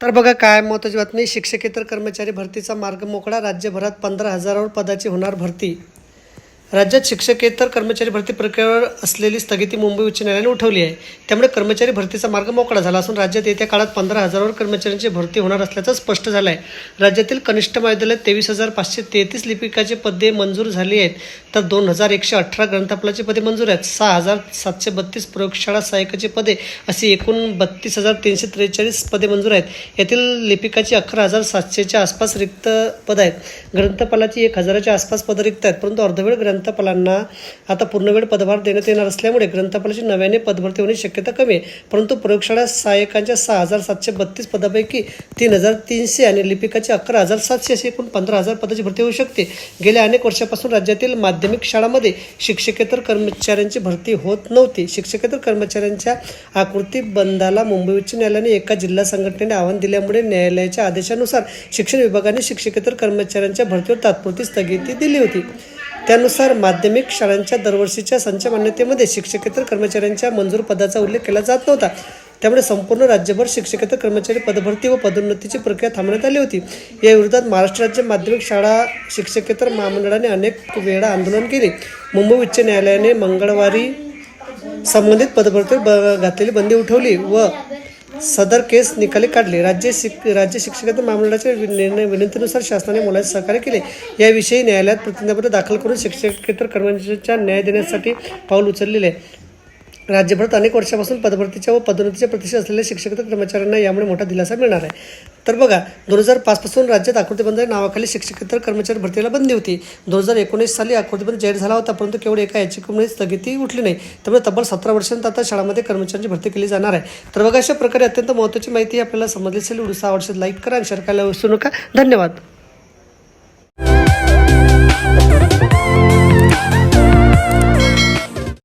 तर बघा काय महत्वाची बातमी. शिक्षकेतर कर्मचारी भरतीचा मार्ग मोकळा. राज्यभरात पंधरा हजारावर पदाची होणार भरती. राज्यात शिक्षकेतर कर्मचारी भरती प्रक्रियेवर असलेली स्थगिती मुंबई उच्च न्यायालयाने उठवली आहे. त्यामुळे कर्मचारी भरतीचा मार्ग मोकळा झाला असून राज्यात येत्या काळात पंधरा हजारावर कर्मचाऱ्यांची भरती होणार असल्याचं स्पष्ट झालं आहे राज्यातील कनिष्ठ महाविद्यालयात तेवीस हजार पाचशे तेहतीस लिपिकाचे पदे मंजूर झाली आहेत. तर दोन हजार एकशे अठरा ग्रंथपालाची पदे मंजूर आहेत. सहा हजार सातशे बत्तीस प्रयोगशाळा सहाय्यकाची पदे अशी एकूण बत्तीस हजार तीनशे त्रेचाळीस पदे मंजूर आहेत. यातील लिपिकाची अकरा हजार सातशेच्या आसपास रिक्त पद आहेत. ग्रंथपालाची एक हजाराच्या आसपास पदं रिक्त आहेत. परंतु अर्धवेळ ग्रंथ ग्रंथपालांना आता पूर्णवेळ पदभार देण्यात येणार असल्यामुळे ग्रंथपालाची नव्याने पदभरती होण्याची शक्यता कमी आहे. परंतु प्रयोगशाळा सहाय्यकांच्या सहा हजार सातशे बत्तीस पदापैकी तीन हजार तीनशे आणि लिपिकाची अकरा हजार सातशे अशी एकूण पंधरा हजार पदाची भरती होऊ शकते. गेल्या अनेक वर्षापासून राज्यातील माध्यमिक शाळांमध्ये शिक्षकेतर कर्मचाऱ्यांची भरती होत नव्हती. शिक्षकेतर कर्मचाऱ्यांच्या आकृती बंदाला मुंबई उच्च न्यायालयाने एका जिल्हा संघटनेने आव्हान दिल्यामुळे न्यायालयाच्या आदेशानुसार शिक्षण विभागाने शिक्षकेतर कर्मचाऱ्यांच्या भरतीवर तात्पुरती स्थगिती दिली होती. त्यानुसार माध्यमिक शाळांच्या दरवर्षीच्या संच मान्यतेमध्ये शिक्षकेतर कर्मचाऱ्यांच्या मंजूर पदाचा उल्लेख केला जात नव्हता. त्यामुळे संपूर्ण राज्यभर शिक्षकेतर कर्मचारी पदभरती व पदोन्नतीची प्रक्रिया थांबवण्यात आली होती. या विरोधात महाराष्ट्र राज्य माध्यमिक शाळा शिक्षकेतर महामंडळाने अनेक वेळा आंदोलन केले. मुंबई उच्च न्यायालयाने मंगळवारी संबंधित पदभरतीवर ब- घातलेली बंदी उठवली व सदर केस निकाली काढले. राज्य शिक राज्य शिक्षकेतर महामंडळाच्या निर्णय विनंतीनुसार शासनाने मुलाचे सहकार्य केले. याविषयी न्यायालयात प्रतिज्ञापत्र दाखल करून शिक्षकेतर कर्मचाऱ्यांच्या न्याय देण्यासाठी पाऊल उचललेले. आहे राज्यभरात अनेक वर्षापासून पदभरतीच्या व पदोन्नतीच्या प्रतीक्षा असलेल्या शिक्षक कर्मचाऱ्यांना यामुळे मोठा दिलासा मिळणार आहे. तर बघा दोन हजार पाचपासून राज्यात आकृतीबंद नावाखाली शिक्षकेतर कर्मचारी भरतीला बंदी होती. दोन हजार एकोणीस साली आकृतीबंद जाहीर झाला होता परंतु केवळ एका याचिकेमुळे स्थगिती उठली नाही. त्यामुळे तब्बल सतरा वर्षांत आता शाळांमध्ये कर्मचाऱ्यांची भरती केली जाणार आहे. तर बघा अशा प्रकारे अत्यंत महत्त्वाची माहिती आपल्याला समजली असेल व्हिडिओ आवडशील लाईक करा आणि शेअर करायला विसरू नका. धन्यवाद.